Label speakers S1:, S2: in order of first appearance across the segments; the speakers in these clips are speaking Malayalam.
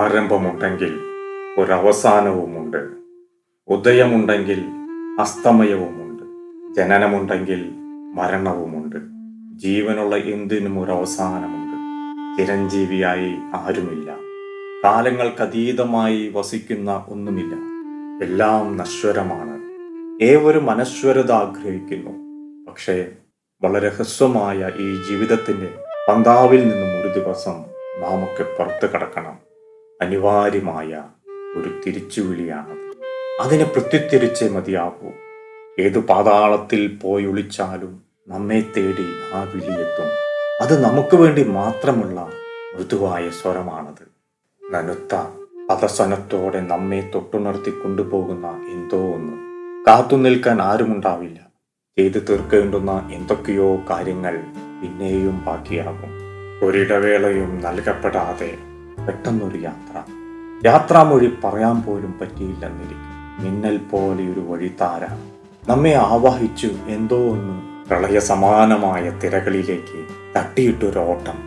S1: ഒരാരംഭമുണ്ടെങ്കിൽ ഒരവസാനവുമുണ്ട്. ഉദയമുണ്ടെങ്കിൽ അസ്തമയവുമുണ്ട്. ജനനമുണ്ടെങ്കിൽ മരണവുമുണ്ട്. ജീവനുള്ള എന്തിനും ഒരു അവസാനമുണ്ട് ചിരഞ്ജീവിയായി ആരുമില്ല. കാലങ്ങൾക്കതീതമായി വസിക്കുന്ന ഒന്നുമില്ല. എല്ലാം നശ്വരമാണ്. ഏവരും അനശ്വരത ആഗ്രഹിക്കുന്നു. പക്ഷേ വളരെ ഹ്രസ്വമായ ഈ ജീവിതത്തിന്റെ പന്താവിൽ നിന്നും ഒരു ദിവസം നാമൊക്കെ പുറത്തു കടക്കണം. അനിവാര്യമായ ഒരു തിരിച്ചുവിളിയാണത്. അതിനെ പ്രത്യുത്തിരിച്ചേ മതിയാകൂ. ഏതു പാതാളത്തിൽ പോയി ഒളിച്ചാലും നമ്മെ തേടി ആ വിളിയെത്തും അത് നമുക്ക് വേണ്ടി മാത്രമുള്ള മൃദുവായ സ്വരമാണത്. നനുത്ത പദസനത്തോടെ നമ്മെ തൊട്ടുണർത്തി കൊണ്ടുപോകുന്ന എന്തോ ഒന്ന്. കാത്തു നിൽക്കാൻ ആരുമുണ്ടാവില്ല. ചെയ്തു തീർക്കേണ്ടുന്ന എന്തൊക്കെയോ കാര്യങ്ങൾ പിന്നെയും ബാക്കിയാകും. ഒരിടവേളയും നൽകപ്പെടാതെ പെട്ടെന്നൊരു യാത്ര. യാത്രാമൊഴി പറയാൻ പോലും പറ്റിയില്ലെന്നിരിക്കും. മിന്നൽ പോലെ ഒരു വഴിത്താര. നമ്മെ ആവാഹിച്ചു എന്തോ ഒന്ന് പ്രളയ സമാനമായ തിരകളിലേക്ക് തട്ടിയിട്ടൊരോട്ടം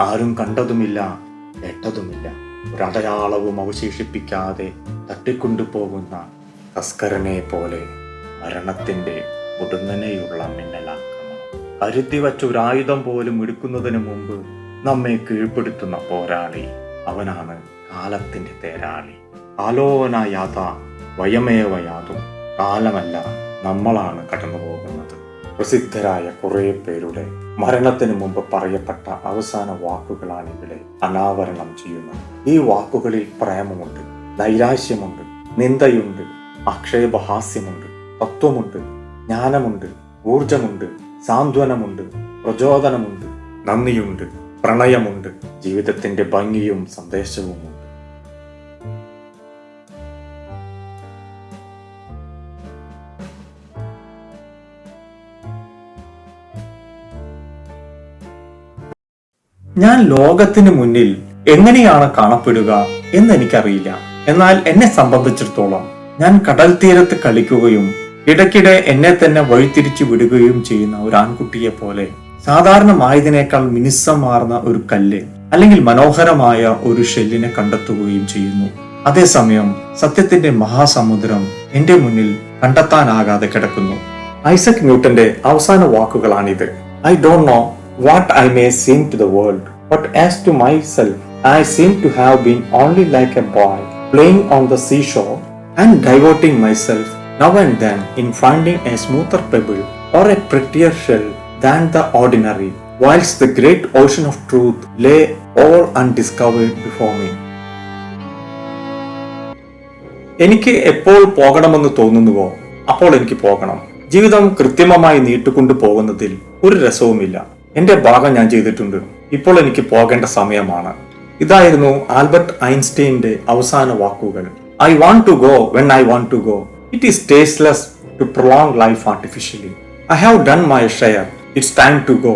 S1: ആരും കണ്ടതുമില്ല കേട്ടതുമില്ല. ഒരടയാളവും അവശേഷിപ്പിക്കാതെ തട്ടിക്കൊണ്ടുപോകുന്ന തസ്കരനെ പോലെ മരണത്തിന്റെ ഉടുന്നനെയുള്ള മിന്നലാക്രമണം. കരുത്തി വച്ച ഒരു ആയുധം പോലും എടുക്കുന്നതിന് മുമ്പ് നമ്മെ കീഴ്പ്പെടുത്തുന്ന പോരാളി അവനാണ് കാലത്തിന്റെ തേരാളി. കാലോവന യാത വയമേവ യാതും. കാലമല്ല നമ്മളാണ് കടന്നു പോകുന്നത് പ്രസിദ്ധരായ കുറേ പേരുടെ മരണത്തിനു മുമ്പ് പറയപ്പെട്ട അവസാന വാക്കുകളാണ് ഇവിടെ അനാവരണം ചെയ്യുന്നത്. ഈ വാക്കുകളിൽ പ്രേമമുണ്ട് നൈരാശ്യമുണ്ട് നിന്ദയുണ്ട് ആക്ഷേപഹാസ്യമുണ്ട് തത്വമുണ്ട് ജ്ഞാനമുണ്ട് ഊർജമുണ്ട് സാന്ത്വനമുണ്ട് പ്രചോദനമുണ്ട് നന്ദിയുണ്ട്. പ്രണയമുണ്ട്. ജീവിതത്തിന്റെ ഭംഗിയും സന്ദേശവുമുണ്ട് ഞാൻ ലോകത്തിന് മുന്നിൽ എങ്ങനെയാണ് കാണപ്പെടുക എന്ന് എനിക്കറിയില്ല എന്നാൽ എന്നെ സംബന്ധിച്ചിടത്തോളം ഞാൻ കടൽ തീരത്ത് കളിക്കുകയും ഇടയ്ക്കിടെ എന്നെ തന്നെ വഴിതിരിച്ചു വിടുകയും ചെയ്യുന്ന ഒരു ആൺകുട്ടിയെ പോലെ സാധാരണമായതിനേക്കാൾ മിനുസമാർന്ന ഒരു കല്ല് അല്ലെങ്കിൽ മനോഹരമായ ഒരു ഷെല്ലിനെ കണ്ടെത്തുകയും ചെയ്യുന്നു. അതേസമയം സത്യത്തിന്റെ മഹാസമുദ്രം എന്റെ മുന്നിൽ കണ്ടെത്താനാകാതെ കിടക്കുന്നു. ഐസക് ന്യൂട്ടന്റെ അവസാന വാക്കുകളാണിത്. I don't know what I may seem to the world but as to myself I seem to have been only like a boy playing on the sea shore diverting myself now and then in finding a smoother pebble or a prettier shell than the ordinary, whilst the great ocean of truth lay all undiscovered before me. എനിക്ക് എപ്പോൾ പോകണമെന്ന് തോന്നുന്നുവോ അപ്പോൾ എനിക്ക് പോകണം. ജീവിതം കൃത്രിമമായി നീട്ടിക്കൊണ്ടു പോകുന്നതിൽ ഒരു രസവുമില്ല. എന്റെ ഭാഗം ഞാൻ ചെയ്തിട്ടുണ്ട്. ഇപ്പോൾ എനിക്ക് പോകേണ്ട സമയമാണ്. ഇതായിരുന്നു ആൽബർട്ട് ഐൻസ്റ്റൈന്റെ അവസാന വാക്കുകൾ. I want to go when I want to go it is tasteless to prolong life artificially I have done my share it's time to go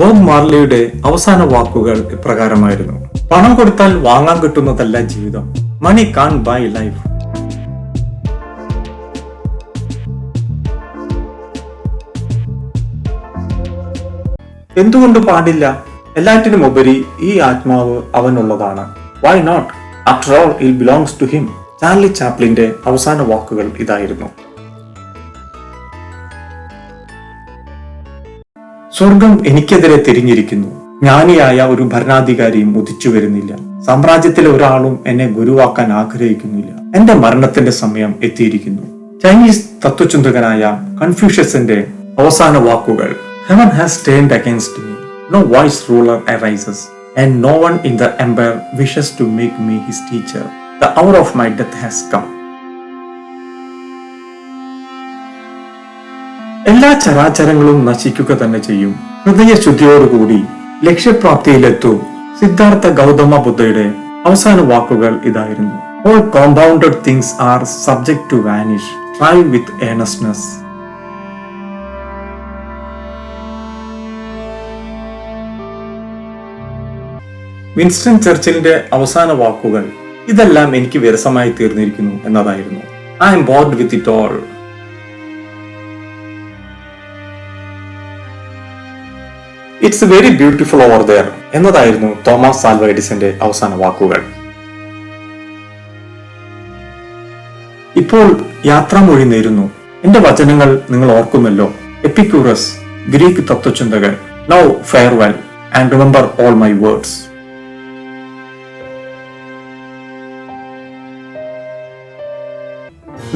S1: Bob മാർലിയുടെ അവസാന വാക്കുകൾ ഇപ്രകാരമായിരുന്നു പണം കൊടുത്താൽ വാങ്ങാൻ കിട്ടുന്നതല്ല ജീവിതം. മണി കാൺ ബൈ ലൈഫ് എന്തുകൊണ്ട് പാടില്ല? എല്ലാറ്റിനും ഉപരി ഈ ആത്മാവ് അവനുള്ളതാണ്. Why not after all it belongs to him Charlie ചാപ്ലിന്റെ അവസാന വാക്കുകൾ ഇതായിരുന്നു. സ്വർഗം എനിക്കെതിരെ തിരിഞ്ഞിരിക്കുന്നു. ജ്ഞാനിയായ ഒരു ഭരണാധികാരിയും ഉദിച്ചു വരുന്നില്ല. സാമ്രാജ്യത്തിലെ ഒരാളും എന്നെ ഗുരുവാക്കാൻ ആഗ്രഹിക്കുന്നില്ല. എന്റെ മരണത്തിന്റെ സമയം എത്തിയിരിക്കുന്നു. ചൈനീസ് തത്വചിന്തകനായ കൺഫ്യൂഷ്യസിന്റെ അവസാന വാക്കുകൾ heaven has turned against me no wise ruler arises and no one in the empire wishes to make me his teacher the hour of my death has come. എല്ലാ ചരാചരങ്ങളും നശിക്കുക തന്നെ ചെയ്യും. ഹൃദയശുദ്ധിയോടുകൂടി ലക്ഷ്യപ്രാപ്തിയിലെത്തു സിദ്ധാർത്ഥ ഗൗതമ ബുദ്ധയുടെ അവസാന വാക്കുകൾ ഇതായിരുന്നു. All compounded things are subject to vanish try with earnestness Winston ചർച്ചിലിന്റെ അവസാന വാക്കുകൾ ഇതെല്ലാം എനിക്ക് വിരസമായി തീർന്നിരിക്കുന്നു എന്നതായിരുന്നു. I'm bored with it all it's very beautiful over there എന്നതായിരുന്നു തോമസ് ആൽവ എഡിസന്റെ അവസാന വാക്കുകൾ. ഇപ്പോൾ യാത്രാമൊഴി നേരുന്നു. എന്റെ വചനങ്ങൾ നിങ്ങൾ ഓർക്കുമല്ലോ Epicurus Greek തത്വചിന്തകൻ. Now farewell and remember all my words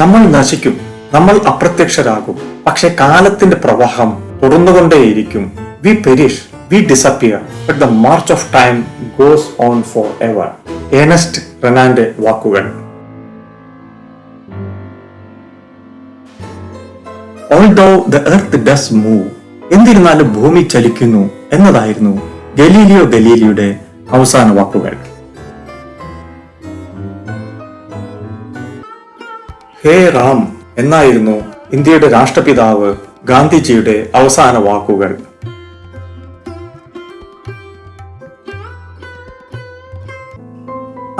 S1: നമ്മൾ നശിക്കും. നമ്മൾ അപ്രത്യക്ഷരാകും. പക്ഷെ കാലത്തിന്റെ പ്രവാഹം തുടർന്നുകൊണ്ടേയിരിക്കും perish we disappear but the march of time goes on forever Ernest റെനാന്റെ വാക്കുകൾ although the earth does move എന്നിരുന്നാലും ഭൂമി ചലിക്കുന്നു എന്നതായിരുന്നു ഗലീലിയോ ഗലീലിയുടെ അവസാന വാക്കുകൾ. ഹേ റാം എന്നായിരുന്നു ഇന്ത്യയുടെ രാഷ്ട്രപിതാവ് ഗാന്ധിജിയുടെ അവസാന വാക്കുകൾ.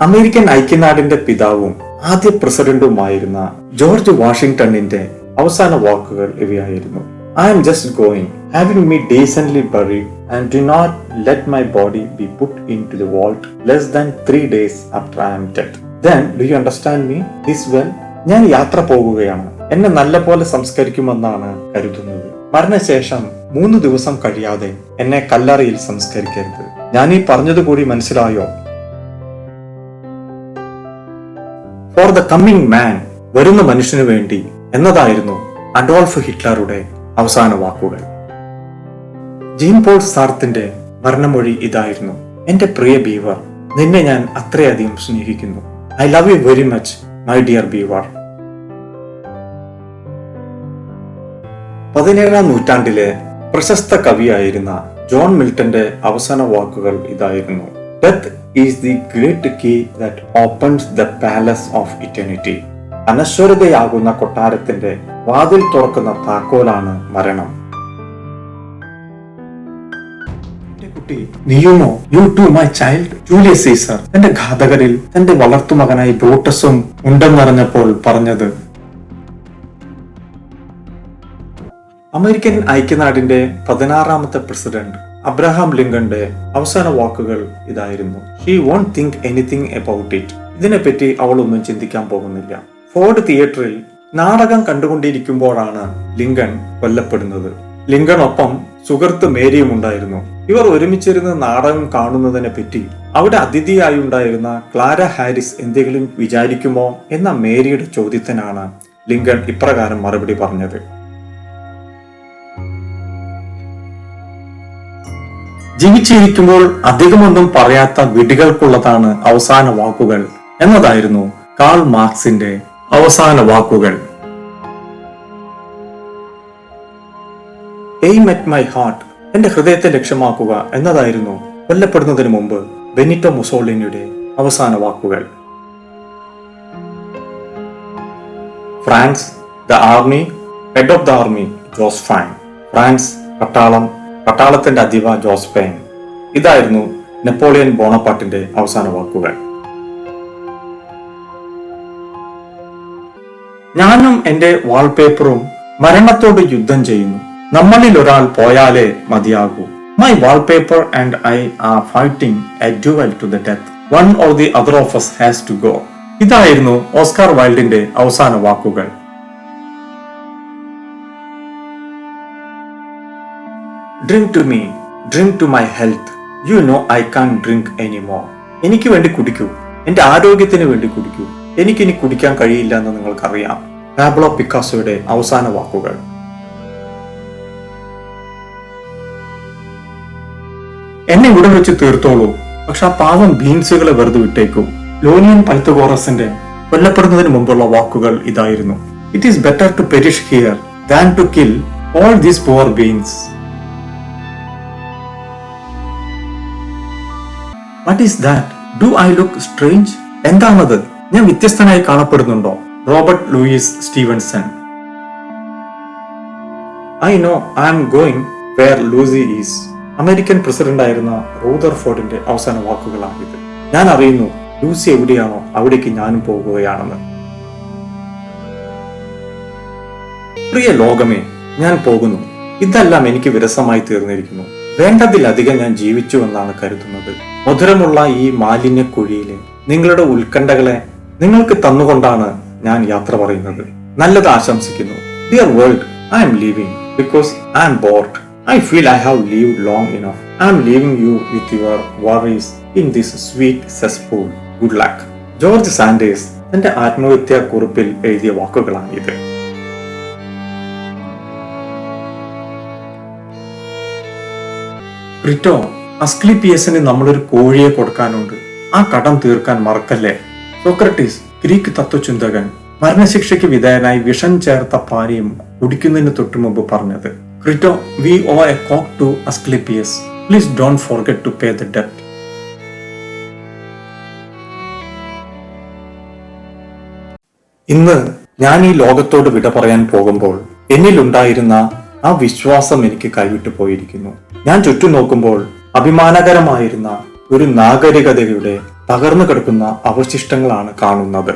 S1: അമേരിക്കൻ ഐക്യനാടിന്റെ പിതാവും ആദ്യ പ്രസിഡന്റുമായിരുന്ന ജോർജ് വാഷിംഗ്ടണിന്റെ അവസാന വാക്കുകൾ ഇവയായിരുന്നു. I'm just going having me decently buried and do not let my body be put into the vault less than three days after I'm dead then do you understand me this well ഞാൻ യാത്ര പോകുകയാണ്. എന്നെ നല്ല പോലെ സംസ്കരിക്കുമെന്നാണ് കരുതുന്നത്. മരണശേഷം മൂന്ന് ദിവസം കഴിയാതെ എന്നെ കല്ലറയിൽ സംസ്കരിക്കരുത്. ഞാൻ ഈ പറഞ്ഞതുകൂടി മനസ്സിലായോ? ഫോർ ദ കമ്മിങ് മാൻ വരുന്ന മനുഷ്യനു വേണ്ടി എന്നതായിരുന്നു അഡോൾഫ് ഹിറ്റ്ലറുടെ അവസാന വാക്കുകൾ. ജീൻ പോൾ സാർത്തിന്റെ മരണമൊഴി ഇതായിരുന്നു. എന്റെ പ്രിയ ബീവർ നിന്നെ ഞാൻ അത്രയധികം സ്നേഹിക്കുന്നു. I love you very much my dear beaver. പതിനേഴാം നൂറ്റാണ്ടിലെ പ്രശസ്ത കവിയായിരുന്ന ജോൺ മിൽട്ടന്റെ അവസാന വാക്കുകൾ ഇതായിരുന്നു. Death is the great key that opens the palace of eternity അനശ്വരതയാകുന്ന കൊട്ടാരത്തിന്റെ വാതിൽ തുറക്കുന്ന താക്കോലാണ് മരണം. കുട്ടി നീയുമോ? You too my child Julius Caesar തന്റെ ഘാതകരിൽ തന്റെ വളർത്തുമകനായി ബ്രൂട്ടസും ഉണ്ടെന്നറിഞ്ഞപ്പോൾ പറഞ്ഞത്. അമേരിക്കൻ ഐക്യനാടിന്റെ പതിനാറാമത്തെ പ്രസിഡന്റ്. അബ്രഹാം ലിങ്കന്റെ അവസാന വാക്കുകൾ ഇതായിരുന്നു. She won't think anything about it ഇതിനെപ്പറ്റി അവളൊന്നും ചിന്തിക്കാൻ പോകുന്നില്ല. ഫോർഡ് തിയേറ്ററിൽ നാടകം കണ്ടുകൊണ്ടിരിക്കുമ്പോഴാണ് ലിങ്കൺ കൊല്ലപ്പെടുന്നത്. ലിങ്കണൊപ്പം സുഹൃത്ത് മേരിയും ഉണ്ടായിരുന്നു. ഇവർ ഒരുമിച്ചിരുന്ന് നാടകം കാണുന്നതിനെ പറ്റി അവിടെ അതിഥിയായി ഉണ്ടായിരുന്ന ക്ലാര ഹാരിസ് എന്തെങ്കിലും വിചാരിക്കുമോ എന്ന മേരിയുടെ ചോദ്യത്തിനാണ് ലിങ്കൺ ഇപ്രകാരം മറുപടി പറഞ്ഞത്. ജീവിച്ചിരിക്കുമ്പോൾ അധികമൊന്നും പറയാത്ത വിടികൾക്കുള്ളതാണ് അവസാന വാക്കുകൾ എന്നതായിരുന്നു കാൾ മാർക്സിന്റെ അവസാന വാക്കുകൾ. എയിം അറ്റ് മൈ ഹാർട്ട് എന്റെ ഹൃദയത്തെ ലക്ഷ്യമാക്കുക എന്നതായിരുന്നു കൊല്ലപ്പെടുന്നതിന് മുമ്പ് ബെനിറ്റോ മുസോളിനിയുടെ അവസാന വാക്കുകൾ. France the army head of the army Josephine France പട്ടാളം പട്ടാളത്തിന്റെ അധിപ ജോസ് പെയിൻ ഇതായിരുന്നു നെപ്പോളിയൻ ബോണപ്പാട്ടിന്റെ അവസാന വാക്കുകൾ. ഞാനും എന്റെ വാൾപേപ്പറും മരണത്തോട് യുദ്ധം ചെയ്യുന്നു. നമ്മളിൽ ഒരാൾ പോയാലേ മതിയാകൂ. My wallpaper and I are fighting to the death one or the other of has to go ഇതായിരുന്നു ഓസ്കാർ വൈൽഡിന്റെ അവസാന വാക്കുകൾ. Drink to me drink to my health you know I can drink any more എനിക്ക് വേണ്ടി കുടിക്കൂ. എന്റെ ആരോഗ്യത്തിന് വേണ്ടി കുടിക്കൂ. എനിക്കിനി കുടിക്കാൻ കഴിയില്ല എന്ന് നിങ്ങൾക്കറിയാം. പാബ്ലോ പിക്കാസോയുടെ അവസാന വാക്കുകൾ. എന്നെ ഇവിടെ വെച്ച് തീർത്തോളൂ. പക്ഷെ ആ പാവം ബീൻസുകളെ വെറുതെ വിട്ടേക്കൂ. ലോനിയൻ പൈത്തഗോറസിന്റെ കൊല്ലപ്പെടുന്നതിന് മുമ്പുള്ള വാക്കുകൾ ഇതായിരുന്നു. It is better to perish here than to kill all these poor beings what is that do I look strange എന്താണത്? ഞാൻ വ്യത്യസ്തനായി കാണപ്പെടുന്നുണ്ടോ? Robert Louis Stevenson I know I am going where Lucy is American president ആയിരുന്ന റൂദർ ഫോർഡിന്റെ അവസാന വാക്കുകളാണിത് ഞാൻ അറിയുന്നു ലൂസി എവിടെയാണോ? അവിടേക്ക് ഞാനും പോകുകയാണെന്ന്. പ്രിയ ലോകമേ ഞാൻ പോകുന്നു. ഇതെല്ലാം എനിക്ക് വിരസമായി തീർന്നിരിക്കുന്നു വേണ്ടതിലധികം ഞാൻ ജീവിച്ചു എന്നാണ് കരുതുന്നത്. മധുരമുള്ള ഈ മാലിന്യക്കുഴിയിലെ നിങ്ങളുടെ ഉത്കണ്ഠകളെ നിങ്ങൾക്ക് തന്നുകൊണ്ടാണ് ഞാൻ യാത്ര പറയുന്നത്. നല്ലത് ആശംസിക്കുന്നു. Dear world I'm leaving because I'm bored I feel I have live long enough I'm leaving you with your worries in this sweet cesspool good luck George Sanders തന്റെ ആത്മഹത്യാ കുറിപ്പിൽ എഴുതിയ വാക്കുകളാണ് ബ്രിറ്റോ അസ്ക്ലിപ്പിയസിന് നമ്മളൊരു കോഴിയെ കൊടുക്കാനുണ്ട്. ആ കടം തീർക്കാൻ മറക്കല്ലേ? സോക്രട്ടീസ് ഗ്രീക്ക് തത്വചിന്തകൻ മരണശിക്ഷയ്ക്ക് വിധേയനായി വിഷം ചേർത്ത പാനീയം കുടിക്കുന്നതിന് തൊട്ടു മുമ്പ് പറഞ്ഞത്. Crito we owe a cock to Asclepius please don't forget to pay the ഡെപ്റ്റ് ഇന്ന് ഞാൻ ഈ ലോകത്തോട് വിട പറയാൻ പോകുമ്പോൾ എന്നിലുണ്ടായിരുന്ന ആ വിശ്വാസം എനിക്ക് കൈവിട്ടു പോയിരിക്കുന്നു ഞാൻ ചുറ്റും നോക്കുമ്പോൾ അഭിമാനകരമായിരുന്ന ഒരു നാഗരികതയുടെ തകർന്നു കിടക്കുന്ന അവശിഷ്ടങ്ങളാണ് കാണുന്നത്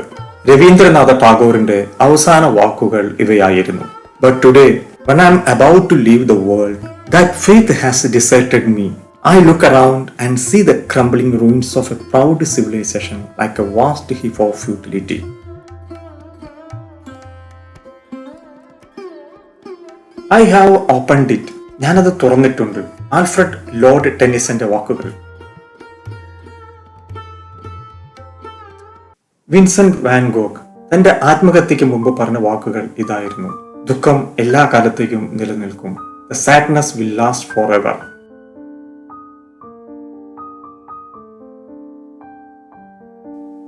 S1: രവീന്ദ്രനാഥ ടാഗോറിന്റെ അവസാന വാക്കുകൾ ഇവയായിരുന്നു but today when I am about to leave the world, that faith has deserted me. I look around and see the crumbling ruins of a proud civilization like a vast heap of futility. I have opened it ഞാനത് തുറന്നിട്ടുണ്ട്. ആൽഫ്രഡ് ലോർഡ് ടെന്നിസന്റെ വാക്കുകൾ. വിൻസെന്റ് വാൻഗോഗ് തന്റെ ആത്മഹത്യക്ക് മുമ്പ് പറഞ്ഞ വാക്കുകൾ ഇതായിരുന്നു. ദുഃഖം എല്ലാ കാലത്തേക്കും നിലനിൽക്കും. The sadness will last forever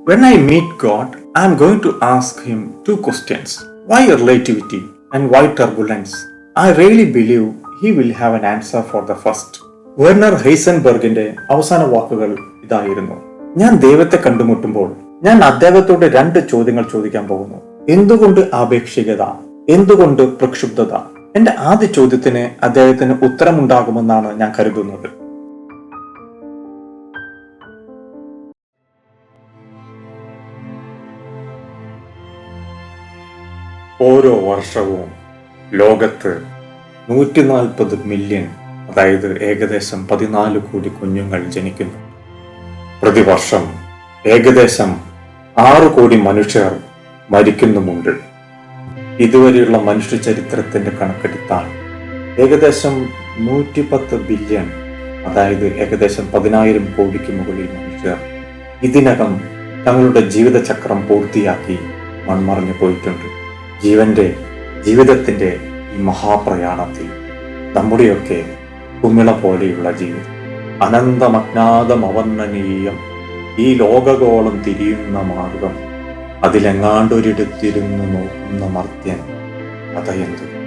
S1: when I meet God I am going to ask him two questions why relativity and why turbulence? I really believe he will have an answer for the first Werner ഹെയ്സൻബർഗിന്റെ അവസാന വാക്കുകൾ ഇതായിരുന്നു. ഞാൻ ദൈവത്തെ കണ്ടുമുട്ടുമ്പോൾ ഞാൻ അദ്ദേഹത്തോട് രണ്ട് ചോദ്യങ്ങൾ ചോദിക്കാൻ പോകുന്നു. എന്തുകൊണ്ട് ആപേക്ഷികത? എന്തുകൊണ്ട് പ്രക്ഷുബ്ധത? എന്റെ ആദ്യ ചോദ്യത്തിന് അദ്ദേഹത്തിന് ഉത്തരമുണ്ടാകുമെന്നാണ് ഞാൻ കരുതുന്നത്. ഓരോ വർഷവും ലോകത്ത് നൂറ്റി നാൽപ്പത് മില്യൺ അതായത് ഏകദേശം പതിനാല് കോടി കുഞ്ഞുങ്ങൾ ജനിക്കുന്നു. പ്രതിവർഷം ഏകദേശം ആറ് കോടി മനുഷ്യർ മരിക്കുന്നുമുണ്ട് ഇതുവരെയുള്ള മനുഷ്യ ചരിത്രത്തിന്റെ കണക്കെടുത്താൽ ഏകദേശം നൂറ്റി പത്ത് ബില്യൺ അതായത് ഏകദേശം പതിനായിരം കോടിക്ക് മുകളിൽ മനുഷ്യർ ഇതിനകം തങ്ങളുടെ ജീവിതചക്രം പൂർത്തിയാക്കി മൺമറഞ്ഞു പോയിട്ടുണ്ട്. ജീവന്റെ ജീവിതത്തിന്റെ ഈ മഹാപ്രയാണത്തിൽ നമ്മുടെയൊക്കെ കുമിള പോലെയുള്ള ജീവിതം അനന്തമജ്ഞാതം അവർണനീയം ഈ ലോകഗോളം തിരിയുന്ന മാർഗം അതിലെങ്ങാണ്ടൊരിടത്തിരുന്ന് നോക്കുന്ന മർത്യൻ അതയെന്തു